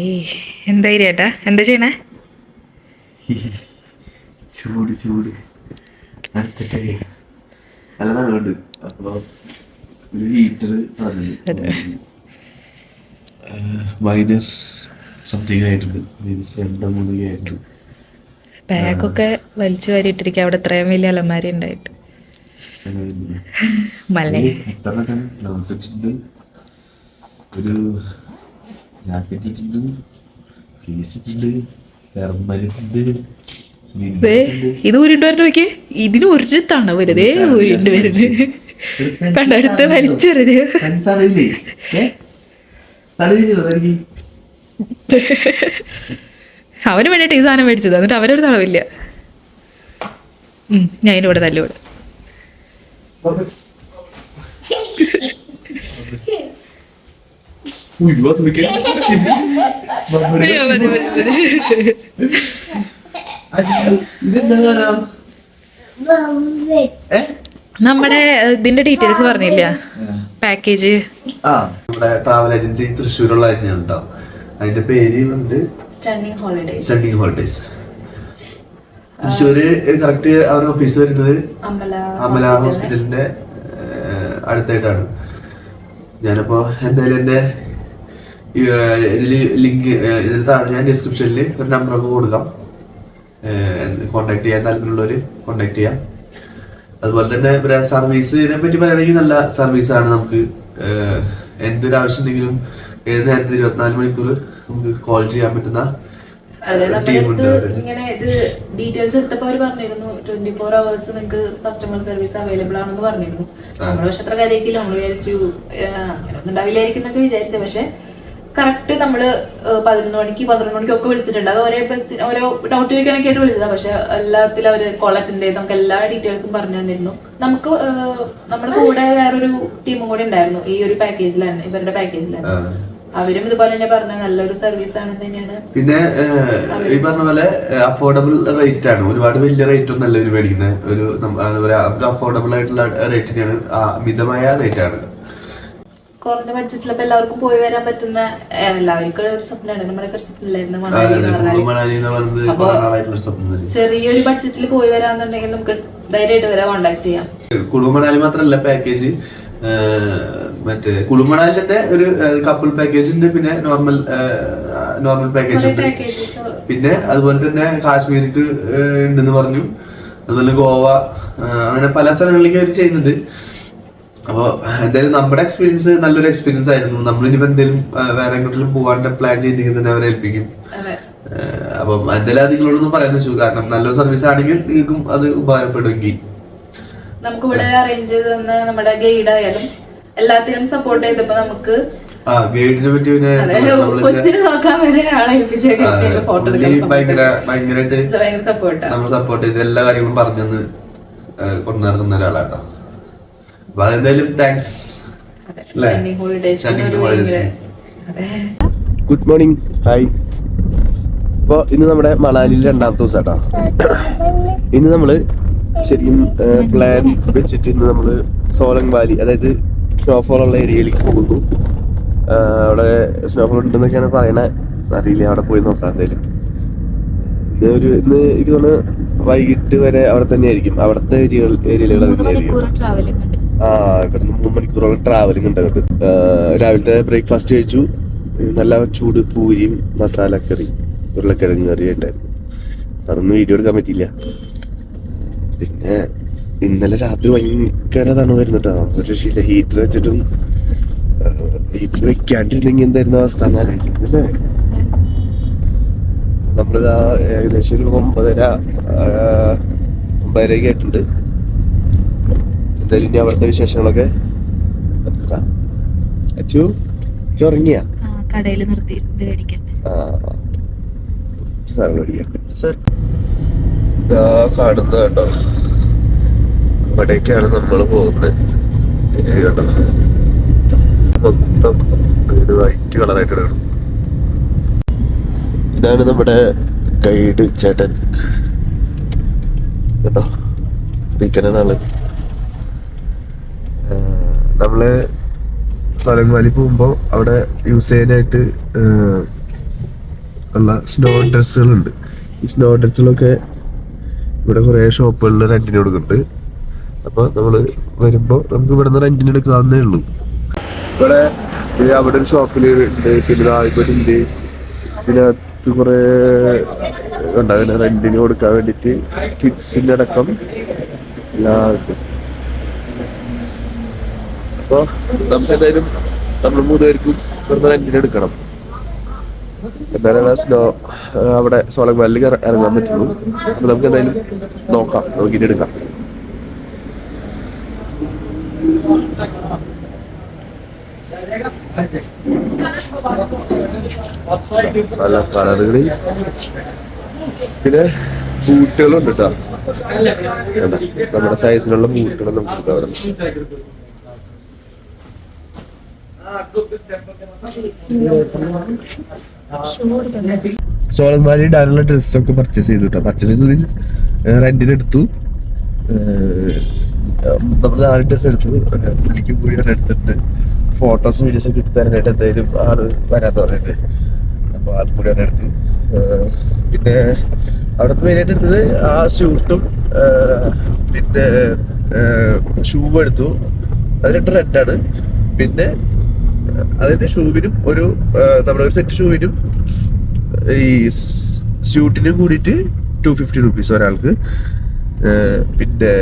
ഏയ് എന്തായി ചേട്ടാ എന്താ ചെയ്യണേ? ചൂട് ചൂട്. അടുത്തിട്ടേ അപ്പോൾ ഒരു ഹീറ്റർ മൈനസ് സംതിങ് ആയിട്ടുണ്ട്. മൈനസ് രണ്ടോ മൂന്നോ ആയിട്ടുണ്ട്. ബാഗൊക്കെ വലിച്ചു വാരിയിട്ടിരിക്കുക അവിടെ ഇത്രയും വലിയ അലമാരി ഉണ്ടായിട്ട്. ഇട്ടിട്ടുണ്ട് ഒരു ജാക്കറ്റ് ഇട്ടിട്ടുണ്ട് ഇത് നോക്കിയേ. ഇതിന് ഒരു തണ വെറുതെ ഉരുണ്ട് വരുന്നത്. കണ്ടടുത്ത് തലയിൽ അവന് വേണ്ടിയിട്ട് ഈ സാധനം മേടിച്ചത്. എന്നിട്ട് അവരൊരു തളവില്ല ഞാൻ ഇവിടെ തല്ലോട് തല്ലുകൂടെ സാധനം? ഏ? നമ്മുടെ ഇതിന്റെ ഡീറ്റെയിൽസ് പറഞ്ഞില്ല? പാക്കേജ് ആ. നമ്മുടെ ട്രാവൽ ഏജൻസി തൃശ്ശൂരുള്ള തന്നെയാണ് കേട്ടോ. അതിന്റെ പേര് വന്നിട്ട് stunning holidays stunning holidays Thrissur correct അവരുടെ ഓഫീസ് വരുന്നത് അമല ഹോസ്പിറ്റലിന്റെ അടുത്തായിട്ടാണ്. ഞാനപ്പോ എന്തായാലും എന്റെ ഇതിൽ ലിങ്ക് ഇതിന് താഴെ ഞാൻ ഡിസ്ക്രിപ്ഷനിൽ ഒരു നമ്പറൊക്കെ കൊടുക്കാം. കോണ്ടാക്ട് ചെയ്യാൻ താല്പര്യമുള്ളവർ കോണ്ടാക്ട് ചെയ്യാം. അതുപോലെ തന്നെ സർവീസ് സർവീസിനെ പറ്റി പറയുകയാണെങ്കിൽ നല്ല സർവീസ് ആണ് നമുക്ക്. എന്തൊരു ആവശ്യം ഉണ്ടെങ്കിലും ഏത് നേരത്തെ ഇരുപത്തിനാല് മണിക്കൂർ നമുക്ക് കോൾ ചെയ്യാൻ പറ്റുന്ന ഇങ്ങനെ ഇത് ഡീറ്റെയിൽസ് പറഞ്ഞിരുന്നു ട്വന്റി ഫോർ അവേഴ്സ് നിങ്ങൾക്ക് കസ്റ്റമർ സർവീസ് അവൈലബിൾ ആണെന്ന് പറഞ്ഞിരുന്നു. നമ്മൾ പക്ഷെ അത്ര കാര്യമാക്കില്ല നമ്മൾ വിചാരിച്ചു ആ, അങ്ങനെ ഒന്നും ഉണ്ടാവില്ലായിരിക്കും എന്നൊക്കെ വിചാരിച്ചു. പക്ഷെ കറക്റ്റ് നമ്മൾ ഏഹ്, പതിനൊന്ന് മണിക്ക് പന്ത്രണ്ട് മണിക്ക് ഒക്കെ വിളിച്ചിട്ടുണ്ട്. അത് ഓരോ ബസ് ഓരോ ഡൗട്ട് ചോദിക്കാനൊക്കെ ആയിട്ട് വിളിച്ചതാണ് പക്ഷെ എല്ലാത്തിലും അവർ കോൾ അറ്റൻഡ് ചെയ്ത് നമുക്ക് എല്ലാ ഡീറ്റെയിൽസും പറഞ്ഞു തന്നിരുന്നു. നമുക്ക് നമ്മുടെ കൂടെ വേറൊരു ടീമും കൂടി ഉണ്ടായിരുന്നു. ഈ ഒരു പാക്കേജിൽ തന്നെ ഇവരുടെ ആ. അവരും ഇതുപോലെ തന്നെ പറഞ്ഞ നല്ലൊരു സർവീസ് ആണ് തന്നെയാണ്. പിന്നെ ഈ പറഞ്ഞ പോലെ അഫോർഡബിൾ റേറ്റ് ആണ്. ഒരുപാട് വലിയ റേറ്റ് ഒന്നല്ല ഇവർ മേടിക്കുന്നത് ഒരു നമുക്ക് അഫോർഡബിൾ ആയിട്ടുള്ള റേറ്റ് തന്നെയാണ് ആ, മിതമായ റേറ്റ് ആണ്. കുറഞ്ഞ ബഡ്ജറ്റിലൊക്കെ എല്ലാവർക്കും പോയി വരാൻ പറ്റുന്ന എല്ലാവർക്കും ഒരു സ്വപ്നമാണ് നമ്മുടെ ഒരു സ്വപ്നമില്ലായിരുന്നു മണാലി എന്ന്. ചെറിയൊരു ബഡ്ജറ്റിൽ പോയി വരാന്നുണ്ടെങ്കിൽ നമുക്ക് ധൈര്യമായിട്ട് വരെ കോണ്ടാക്ട് ചെയ്യാം. കുളു മാത്രല്ല മാത്രമല്ല പാക്കേജ് മറ്റേ കുളുമണാലിന്റെ ഒരു കപ്പിൾ പാക്കേജ് ഉണ്ട് പിന്നെ നോർമൽ നോർമൽ പാക്കേജ് ഉണ്ട്. പിന്നെ അതുപോലെ തന്നെ കാശ്മീർക്ക് ഉണ്ടെന്ന് പറഞ്ഞു. അതുപോലെ ഗോവ അങ്ങനെ പല സ്ഥലങ്ങളിലേക്ക് അവർ ചെയ്യുന്നുണ്ട്. അപ്പോൾ എന്തായാലും നമ്മുടെ എക്സ്പീരിയൻസ് നല്ലൊരു എക്സ്പീരിയൻസ് ആയിരുന്നു. നമ്മളിനിപ്പോ എന്തെങ്കിലും വേറെ എങ്ങോട്ടും പോകാണ്ട് പ്ലാൻ തന്നെ അവരെ ഏൽപ്പിക്കും. അപ്പം എന്തായാലും നിങ്ങളോടൊന്നും പറയാൻ വെച്ചു. കാരണം നല്ലൊരു സർവീസ് ആണെങ്കിൽ നിങ്ങൾക്കും അത് ഉപകാരപ്പെടുമെങ്കിൽ. നമുക്ക് ഇവിടെ അറേഞ്ച് ചെയ്ത് തന്ന നമ്മുടെ ഗൈഡ് ആയാലും എല്ലാത്തിനും സപ്പോർട്ട് ചെയ്തപ്പോ നമുക്ക് ഗൈഡിനെ പറ്റി പിന്നെ നോക്കാൻ വരെ ആളെ ഭയങ്കരമായിട്ട് സപ്പോർട്ട് ചെയ്ത്. എല്ലാ കാര്യങ്ങളും പറഞ്ഞു കൊണ്ടു നടക്കുന്ന ഒരാളാട്ടോ. അപ്പൊ അതെന്തായാലും താങ്ക്സ് ഗുഡ് മോർണിംഗ് ഹായ് അപ്പോൾ ഇന്ന് നമ്മുടെ മണാലിയിൽ രണ്ടാമത്തെ ദിവസം കേട്ടോ ഇന്ന് നമ്മൾ ശരിക്കും പ്ലാൻ വെച്ചിട്ട് ഇന്ന് നമ്മൾ സോലങ് വാലി അതായത് സ്നോഫോൾ ഉള്ള ഏരിയയിലേക്ക് പോകുന്നു. അവിടെ സ്നോഫോൾ ഉണ്ടെന്നൊക്കെയാണ് പറയണേ. അറിയില്ല അവിടെ പോയി നോക്കാം എന്തായാലും. ഇന്ന് ഒരു ഇന്ന് എനിക്ക് തോന്നുന്നു വൈകിട്ട് വരെ അവിടെ തന്നെ ആയിരിക്കും അവിടുത്തെ ഏരിയകൾ ഏരിയകൾ തന്നെയായിരിക്കും. ട്രാവലിംഗ് നിന്ന് മൂന്ന് മണിക്കൂറോളം ട്രാവലിംഗ് ഉണ്ട് അങ്ങോട്ട്. രാവിലത്തെ ബ്രേക്ക്ഫാസ്റ്റ് കഴിച്ചു. നല്ല ചൂട് പൂരിയും മസാലക്കറി ഉരുളക്കിഴങ്ങ് കറി ഉണ്ടായിരുന്നു. അതൊന്നും വീഡിയോ എടുക്കാൻ പറ്റിയില്ല. പിന്നെ ഇന്നലെ രാത്രി ഭയങ്കര തണുവായിരുന്നു കേട്ടോ ഒരു രക്ഷയില്ല ഹീറ്റർ വെച്ചിട്ടും ഹീറ്റർ വെക്കാണ്ടിരുന്നെങ്കിൽ എന്തായിരുന്നു അവസ്ഥ എന്ന് ആലോചിച്ചിട്ടില്ലേ നമ്മളിതാ ഏകദേശം ഒരു ഒമ്പതര ഒമ്പതരയൊക്കെ ആയിട്ടുണ്ട്. ഇനി അവിടുത്തെ വിശേഷങ്ങളൊക്കെ അച്ചു ചൊറങ്ങിയ കടയിൽ നിർത്തി കാണുന്നത് കേട്ടോ. അവിടേക്കാണ് നമ്മൾ പോകുന്നത്. മൊത്തം വൈറ്റ് കളറായിട്ട് കിടക്കണം ഇതാണ് നമ്മുടെ ഗൈഡ് ചേട്ടൻ. കേട്ടോ? ഫ്രീക്കനാണ് ആൾ നമ്മൾ സ്വലം വാലി പോകുമ്പോൾ അവിടെ യൂസ് ചെയ്യാനായിട്ട് ഉള്ള സ്നോ ഡ്രസ്സുകളുണ്ട് ഈ സ്നോ ഡ്രസ്സുകളൊക്കെ ഇവിടെ കുറേ ഷോപ്പുകളിൽ റെന്റിന് കൊടുക്കുന്നുണ്ട്. അപ്പോൾ നമ്മൾ വരുമ്പോൾ നമുക്ക് ഇവിടെ നിന്ന് റെന്റിന് എടുക്കാവുന്നേ ഉള്ളൂ. ഇവിടെ അവിടെ ഒരു ഷോപ്പിൽ ഉണ്ട് പിന്നെ ഉണ്ട് ഇതിനകത്ത് കുറേ ഉണ്ടാവില്ല. റെന്റിന് കൊടുക്കാൻ വേണ്ടിയിട്ട് കിഡ്സിന്റെ അടക്കം. എല്ലാവർക്കും അപ്പോൾ നമുക്ക് എന്തായാലും നമ്മൾ മൂന്ന് പേർക്കും ഇവിടുന്ന് റെന്റിന് എടുക്കണം. എന്നാലാണ് ആ സ്നോ അവിടെ സോളങ്മാലിലേക്ക് ഇറങ്ങാൻ പറ്റുള്ളൂ. അപ്പൊ നമുക്ക് എന്തായാലും നോക്കാം. നമുക്ക് ഇനി എടുക്കാം. പല കളറുകളിൽ പിന്നെ ബൂട്ടുകളുണ്ട് കേട്ടോ. കണ്ടോ? നമ്മുടെ സൈസിലുള്ള ബൂട്ടുകൾ നമുക്ക് അവിടെ സോളങ്മാലി ഇടാനുള്ള ഡ്രസ്സൊക്കെ പർച്ചേസ് ചെയ്തു കേട്ടോ പർച്ചേസ് ചെയ്ത് റെന്റിന് എടുത്തു. നമ്മൾ നാല് ഡ്രസ്സ് എടുത്തു. പുള്ളിക്ക് കൂടി അവരെ എടുത്തിട്ടുണ്ട് ഫോട്ടോസ് വീഡിയോസ് ഒക്കെ എടുത്ത് തരാനായിട്ട് എന്തായാലും ആൾ വരാത്ത പറയുന്നത് അപ്പോൾ ആൾ കൂടി എടുത്തു. പിന്നെ അവിടുത്തെ മെയിനായിട്ട് എടുത്തത് ആ സ്യൂട്ടും പിന്നെ ഷൂ എടുത്തു. അത് രണ്ടും റെഡാണ് പിന്നെ അതിന്റെ ഷൂവിനും ഒരു നമ്മുടെ ഒരു സെറ്റ് ഷൂവിനും ഈ സ്യൂട്ടിനും കൂടിയിട്ട് ടു ഫിഫ്റ്റി റുപ്പീസ് ഒരാൾക്ക്. പിന്നെ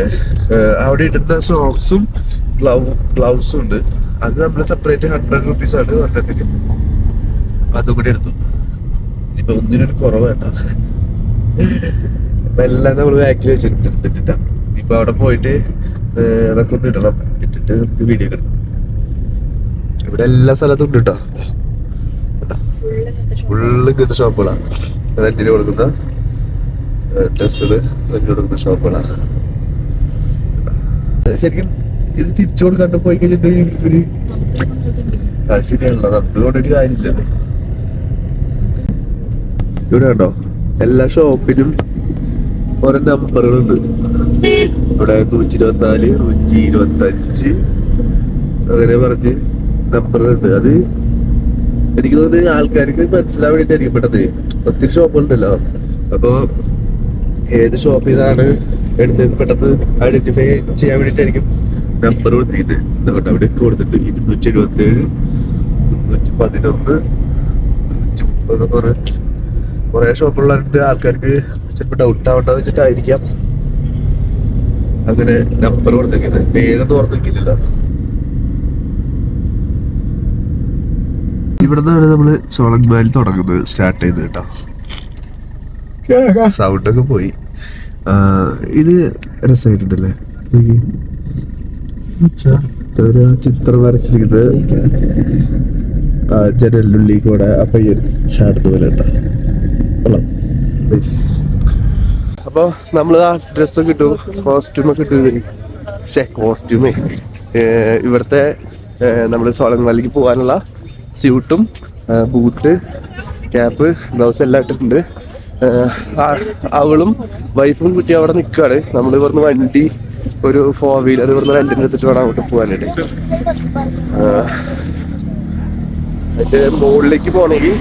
അവിടെ ഇടുന്ന സോക്സും ഗ്ലൗ ഗ്ലൗസും ഉണ്ട്. അത് നമ്മൾ സെപ്പറേറ്റ് ഹൺഡ്രഡ് റുപ്പീസ് ആണ് ഒരെണ്ണത്തിന് അതും കൂടി എടുത്തു. ഇനിയിപ്പോ ഒന്നിനൊരു കുറവ് വേണ്ട അപ്പൊ എല്ലാം നമ്മൾ ബാക്കിൽ വെച്ചിട്ടുണ്ട് എടുത്തിട്ടില്ല ഇപ്പൊ അവിടെ പോയിട്ട് അതൊക്കെ ഒന്ന് ഇടണം. ഇട്ടിട്ട് നമുക്ക് വീഡിയോ എടുക്കാം. ഇവിടെ എല്ലാ സ്ഥലത്തും ഉണ്ട് കേട്ടോ ഫുള്ള് ഇങ്ങനത്തെ ഷോപ്പുകളാണ് റെന്റിന് കൊടുക്കുന്ന ഡ്രസ്സുകൾ റെന്റിന് കൊടുക്കുന്ന ഷോപ്പുകളാണ് ശരിക്കും ഇത് തിരിച്ചു കൊടുക്കാണ്ട് പോയി കഴിഞ്ഞിട്ട് ഒരു ശരിയാണല്ലോ. നമുക്ക് കൊണ്ടൊരു കാര്യമില്ലല്ലേ. ഇവിടെ കണ്ടോ? എല്ലാ ഷോപ്പിനും ഓരോ നമ്പറുകളുണ്ട്. ഇവിടെ നൂറ്റി ഇരുപത്തിനാല് നൂറ്റി ഇരുപത്തി അഞ്ച് അങ്ങനെ പറഞ്ഞ് നമ്പറുകളുണ്ട് അത് എനിക്ക് തോന്നുന്നത് ആൾക്കാർക്ക് മനസ്സിലാൻ വേണ്ടിയിട്ടായിരിക്കും പെട്ടെന്ന്. ഒത്തിരി ഷോപ്പുകളുണ്ടല്ലോ അപ്പൊ ഏത് ഷോപ്പിൽ നിന്നാണ് എടുത്തത് പെട്ടെന്ന് ഐഡന്റിഫൈ ചെയ്യാൻ വേണ്ടിയിട്ടായിരിക്കും നമ്പർ കൊടുത്തിരിക്കുന്നത്. അതുകൊണ്ട് അവിടെ കൊടുത്തിട്ടുണ്ട്. ഇരുന്നൂറ്റി എഴുപത്തി ഏഴ് മുന്നൂറ്റി പതിനൊന്ന് നൂറ്റി മുപ്പത് കുറെ കുറെ ഷോപ്പുകളുണ്ട് ആൾക്കാർക്ക് ചിലപ്പോൾ ഡൗട്ട് ആവണ്ട വെച്ചിട്ടായിരിക്കാം. അങ്ങനെ നമ്പർ കൊടുത്തിരിക്കുന്നത്. പേരൊന്നും ഓർത്ത് നമ്മൾ നമ്മൾ ബാലി തുടങ്ങുന്നത് സ്റ്റാർട്ട് ചെയ്ത് കേട്ടോ. സൗണ്ട് ഒക്കെ പോയി. ഇത് രസമായിട്ടുണ്ടല്ലേ. ഒരു ചിത്രം വരച്ചിരിക്കുന്നത് ജനലിനുള്ളിൽ കൂടെ ആ പയ്യൻ ചാടുന്ന പോലെ കേട്ടോ. കൊള്ളാം. അപ്പൊ നമ്മൾ ആ ഡ്രസ്സൊക്കെ ഇട്ടു. കോസ്റ്റ്യൂമൊക്കെ ഇട്ടു പക്ഷേ കോസ്റ്റ്യൂമേ ഇവിടുത്തെ നമ്മൾ സോളങ്മാലിക്ക് പോകാനുള്ള സ്യൂട്ടും ബൂട്ട് ക്യാപ്പ് ഗ്ലൗസ് എല്ലാം ഇട്ടിട്ടുണ്ട്. അവളും വൈഫും കുട്ടി അവിടെ നിൽക്കുകയാണ് നമ്മൾ ഇവിടുന്ന് വണ്ടി ഒരു ഫോർ വീലർ ഇവിടുന്ന് രണ്ടിന്റെ എടുത്തിട്ട് വേണം അങ്ങോട്ട് പോകാനായിട്ട്. അതിന്റെ മുകളിലേക്ക് പോകണമെങ്കിൽ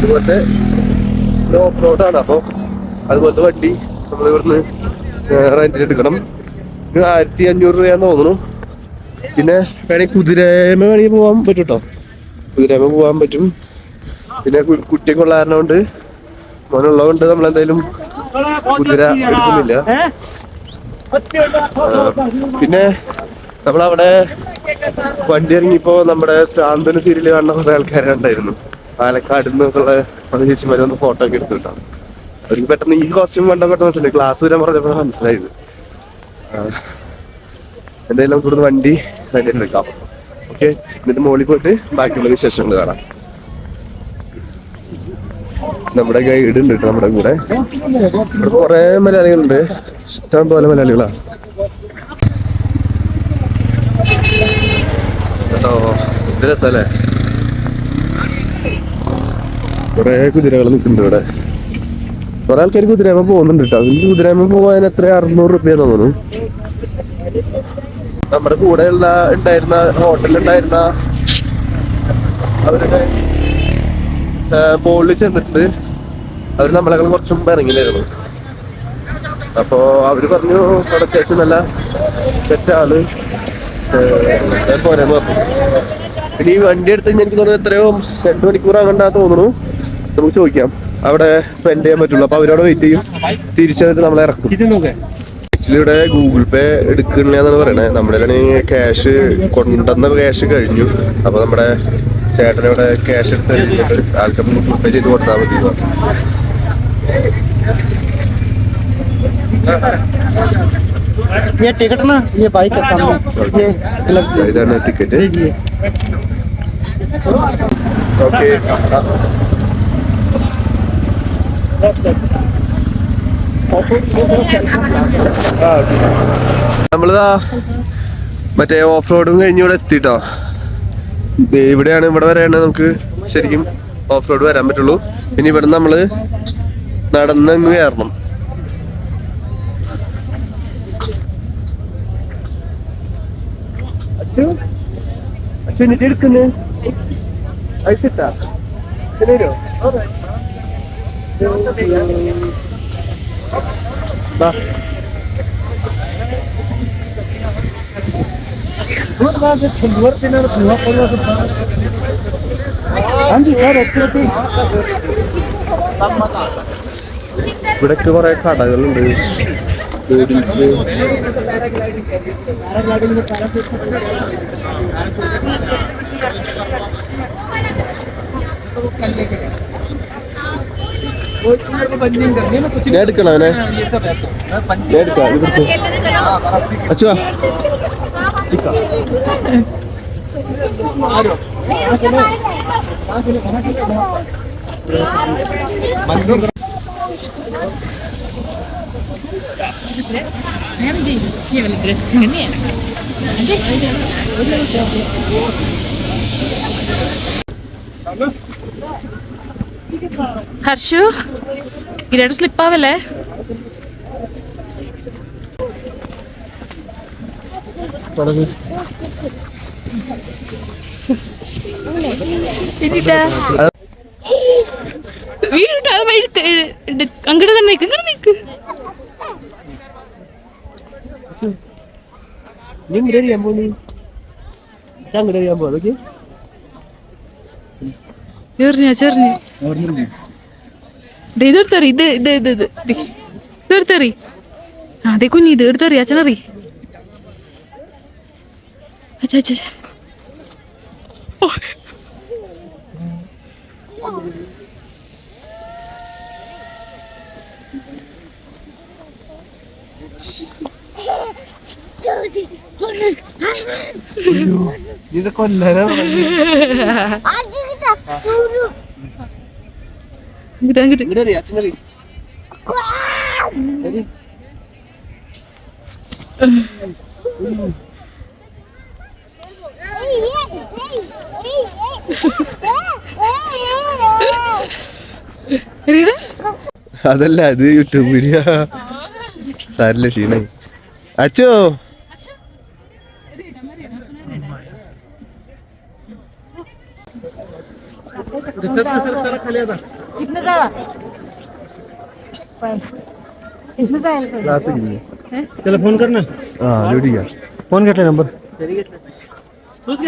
ഇതുപോലത്തെ ഓഫ് റോഡാണ് അപ്പോൾ അതുപോലത്തെ വണ്ടി നമ്മൾ ഇവിടുന്ന് റെന്റിൽ എടുക്കണം. ഒരു ആയിരത്തി അഞ്ഞൂറ് രൂപയാന്ന് തോന്നുന്നു. പിന്നെ വേണമെങ്കിൽ കുതിരമ വേണമെങ്കിൽ പോകാൻ പറ്റും കേട്ടോ കുതിരമ പോകാൻ പറ്റും. പിന്നെ കുട്ടിയും കൊണ്ട് മോനുള്ളതുകൊണ്ട് നമ്മൾ എന്തായാലും കുതിര എടുക്കുന്നില്ല. പിന്നെ നമ്മളവിടെ വണ്ടി ഇറങ്ങിയപ്പോ നമ്മുടെ സാന്ത്വന സീരിയൽ കാണുന്ന കുറെ ആൾക്കാരെ ഉണ്ടായിരുന്നു പാലക്കാട് നിന്നൊക്കെയുള്ള പല ചേച്ചിമാരെ ഒന്ന് ഫോട്ടോ ഒക്കെ എടുത്തിട്ടാണ്. അവർക്ക് പെട്ടെന്ന് ഈ കോസ്റ്റ്യൂം കണ്ടപ്പോൾ മനസ്സിലായി. ക്ലാസ് വരാൻ പറഞ്ഞപ്പോൾ മനസ്സിലായത്. എന്തായാലും നമുക്ക് ഇവിടുന്ന് വണ്ടി റെഡി എടുക്കാം. ഓക്കെ എന്നിട്ട് മുകളിൽ പോയിട്ട് ബാക്കിയുള്ള വിശേഷങ്ങൾ കാണാം. നമ്മുടെ ഗൈഡ് ഉണ്ട് കേട്ടോ നമ്മുടെ കൂടെ. ഇവിടെ കുറെ മലയാളികളുണ്ട്. ഇഷ്ടം പോലെ മലയാളികളാ. കേട്ടോ ഇത് രസല്ലേ? കുറെ കുതിരകൾ നിൽക്കുന്നുണ്ട് ഇവിടെ. കുറെ ആൾക്കാർ കുതിരയമ്മ പോകുന്നുണ്ട് കേട്ടോ എനിക്ക് കുതിരയമ്മ പോകാൻ എത്ര? അറുന്നൂറ് റുപ്യ തോന്നുന്നു. നമ്മുടെ കൂടെയുള്ള ഉണ്ടായിരുന്ന ഹോട്ടലുണ്ടായിരുന്ന അവരുടെ മുകളിൽ ചെന്നിട്ട് അവർ നമ്മളെക്കാൾ കുറച്ച് മുമ്പ് ഇറങ്ങിയില്ലായിരുന്നു അപ്പോ അവർ പറഞ്ഞു അവിടെ അത്യാവശ്യം നല്ല സെറ്റ് ആൾ പോരാന്ന് പറഞ്ഞു. പിന്നെ ഈ വണ്ടി എടുത്ത് എനിക്ക് തോന്നുന്നു എത്രയോ രണ്ട് മണിക്കൂർ തോന്നുന്നു. നമുക്ക് ചോദിക്കാം. അവിടെ സ്പെൻഡ് ചെയ്യാൻ പറ്റുള്ളൂ. അപ്പൊ അവരോട് വെയിറ്റ് ചെയ്യും. തിരിച്ചു നമ്മളെ ഇറക്കും. ആക്ച്വലി ഇവിടെ ഗൂഗിൾ പേ എടുക്കണില്ലെന്നാണ് പറയണത് നമ്മുടെ ക്യാഷ് കൊണ്ടുവന്ന ക്യാഷ് കഴിഞ്ഞു അപ്പൊ നമ്മുടെ ചേട്ടൻ ഇവിടെ ക്യാഷ് എടുത്ത് കഴിഞ്ഞിട്ട് ആൾക്കാർ ഗൂഗിൾ പേ ചെയ്ത് കൊടുത്താൽ മതി എന്ന് പറഞ്ഞു. ये टिकट ना ये बाइक के सामने ये क्लब ഇതാണ് ടിക്കറ്റ് लीजिए ഓക്കെ നമ്മളിതാ മറ്റേ ഓഫ് റോഡും കഴിഞ്ഞ് ഇവിടെ എത്തിട്ടോ. ഇവിടെയാണ് ഇവിടെ വരെയാണ് നമുക്ക് ശരിക്കും ഓഫ് റോഡ് വരാൻ പറ്റുള്ളൂ. ഇനി ഇവിടെ നമ്മൾ നടന്നങ്ങ് കയറണം. 나. 그러다가 이제 전부할 때는 전화 걸려서 단지 살 없을 때. 블랙 거랄까 나 이런 데. 릴스 लेट कर लाने लेट कर इधर से अच्छा ठीक है मैम जी ये वाली ड्रेस करनी है ഹർഷു ഇരയുടെ സ്ലിപ്പാവല്ലേ? വീട് അങ്ങോട്ട് തന്നെ നിൽക്ക് അങ്ങോട്ട് നിൽക്ക് നീ ഇങ്ങോട്ട് അറിയാൻ പോണി. അങ്ങോട്ട് അറിയാൻ പോവാ നോക്കി ചെറിഞ്ഞ. ചെറിഞ്ഞ് ഇത് എടുത്തറി ഇത് ഇത് ഇത് ഇത്. ഇതെടുത്തറി അതെ കുഞ്ഞി ഇത് എടുത്തറി അച്ഛനറി അച്ഛ അച്ഛ. ഇത് കൊല്ലരാ. അതല്ല അത് യൂട്യൂബ് വീഡിയോ. സാരില്ല ക്ഷീണായി. അച്ചോ. ക്ലാസ് चला फोन कर ना ആ ജോഡിക്കാം फोन घेतला नंबर പിന്നെ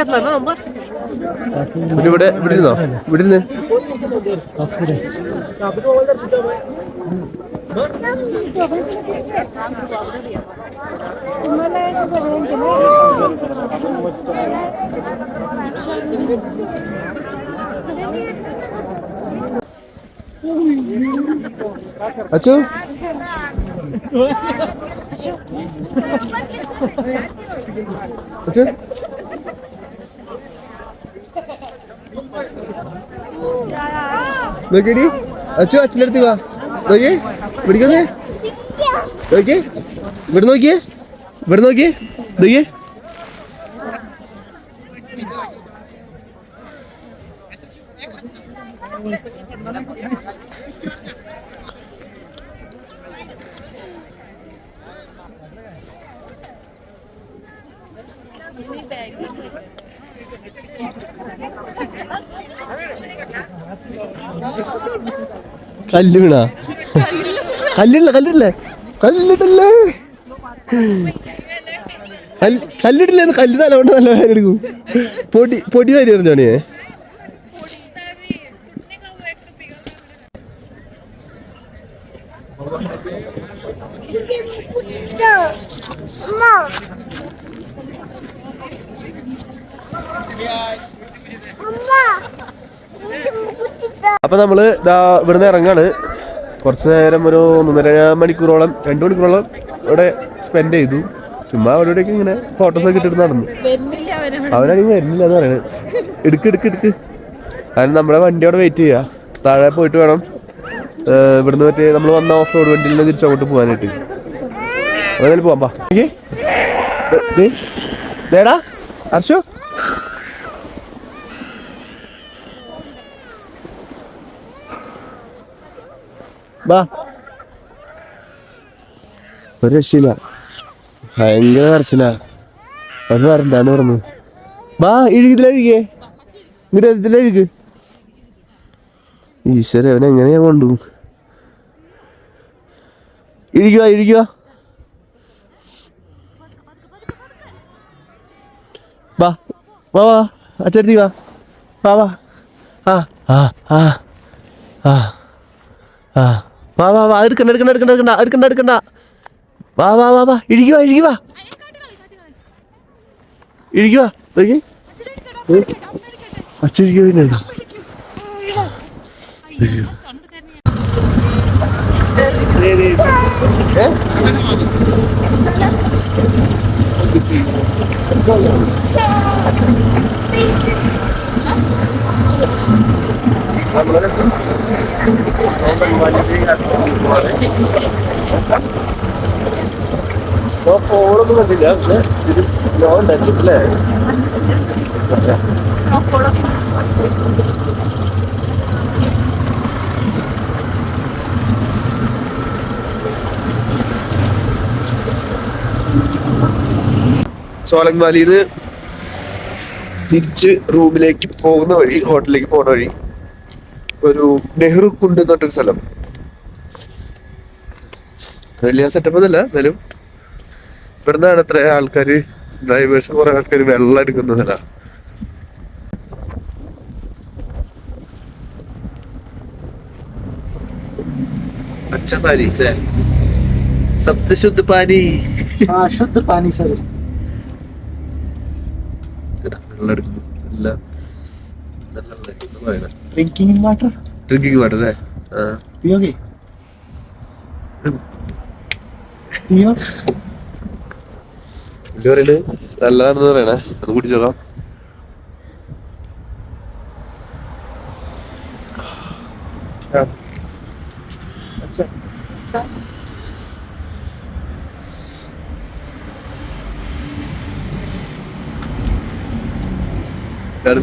ഇവിടെ ഇവിടെ ഇരുന്നോ ഇവിടെ ഇരുന്ന് അച്ചു അച്ചു നോക്കിയടി. അച്ചു അച്ഛനടുത്ത് വാ. നോക്കിയേ. പിടിക്കുന്നേ നോക്കിയേ. ഇവിടെ നോക്കിയേ. ഇവിടെ നോക്കിയേ. നോക്കിയേ. കല്ല് വീണ കല്ലില്ല കല്ലില്ലേ കല്ലിടല്ലേ കല്ല് കല്ലിടില്ലേ കല്ല് തല നല്ല കാര്യം എടുക്കും. പൊടി പൊടി വാരി എറിഞ്ഞോണിയേ അപ്പൊ നമ്മൾ ഇതാ ഇവിടുന്ന് ഇറങ്ങാണ് കുറച്ച് നേരം ഒരു ഒന്നര മണിക്കൂറോളം രണ്ടു മണിക്കൂറോളം ഇവിടെ സ്പെൻഡ് ചെയ്തു ചുമ്മാ അവിടെ ഇവിടെയൊക്കെ ഇങ്ങനെ ഫോട്ടോസ് ഒക്കെ ഇട്ടിട്ട് നടന്നു അവനാണെങ്കിൽ വരുന്നില്ല എന്ന് പറയുന്നത് എടുക്ക് എടുക്ക് എടുക്ക് കാരണം നമ്മുടെ വണ്ടി അവിടെ വെയിറ്റ് ചെയ്യാ താഴെ പോയിട്ട് വേണം ഇവിടുന്ന് മറ്റേ നമ്മൾ വന്ന ഓഫ് റോഡ് വണ്ടിയിൽ നിന്ന് തിരിച്ചങ്ങോട്ട് പോകാനായിട്ട് അങ്ങനെ പോവാം പാ ഏ, ദേ, ദേടാ അർഷു ബാ. ഒരു രക്ഷയില്ല. ഭയങ്കര കരച്ചില്ല അത് വരണ്ടാന്ന് പറഞ്ഞു. ബാ ഇഴുകിതിലഴുകിയേ ഇങ്ങോട്ട് ഇതിലഴുക് ഈശ്വര അവൻ എങ്ങനെയാ കൊണ്ടു? ഇഴിക്കുക ഇഴിക്കുക ബാ വാ വാ അച്ചടുത്തി വാ. വാ വാ. ആ ആ ആ ആ ആ. വാ വാ വാ എടുക്കണ്ട എടുക്കണ്ട എടുക്കണ്ട എടുക്കണ്ട എടുക്കണ്ട വാ വാ വാ വാ ഇഴുകി വാ ഇഴുകി വാ. ഇഴുകി വാ ഇഴുകി. അച്ചിരിക്കു വേണ്ട ഫോണൊന്നും കണ്ടില്ല ഉണ്ടായിരുന്നു അല്ലേ സോലങ്വാലിന്ന് തിരിച്ച് റൂമിലേക്ക് പോകുന്ന വഴി ഹോട്ടലിലേക്ക് പോകുന്ന വഴി. ഒരു നെഹ്റു കുണ്ട് എന്ന് പറഞ്ഞൊരു സ്ഥലം വലിയ സെറ്റപ്പ് ഒന്നുമല്ല എന്നാലും ഇവിടുന്നാണ് എത്ര ആൾക്കാര് ഡ്രൈവേഴ്സ് കുറെ ആൾക്കാർ വെള്ളം എടുക്കുന്നതല്ല അച്ഛൻ പാനി അല്ലേ സബ്സെ ശുദ്ധ പാനി हाँ शुद्ध पानी सर വെള്ളം എടുക്കുന്നു നല്ല നല്ല ഡ്രിങ്കിങ് വാട്ടർ ഡ്രിങ്കിങ് വാട്ടർ അല്ലേ? പിയോകെ പിയോ എന്ത് പറയണ്ട് നല്ലതാണെന്ന് പറയണേ. അത് കുടിച്ചോളാം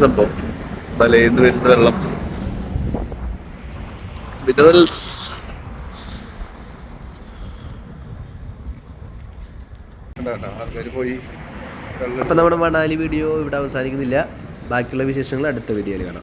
സംഭവം. മലയിൽ നിന്ന് വരുന്ന വെള്ളം. മിനറൽസ് ആൾക്കാർ പോയി. അപ്പം നമ്മുടെ മണാലി വീഡിയോ ഇവിടെ അവസാനിക്കുന്നില്ല. ബാക്കിയുള്ള വിശേഷങ്ങൾ അടുത്ത വീഡിയോയിൽ കാണാം.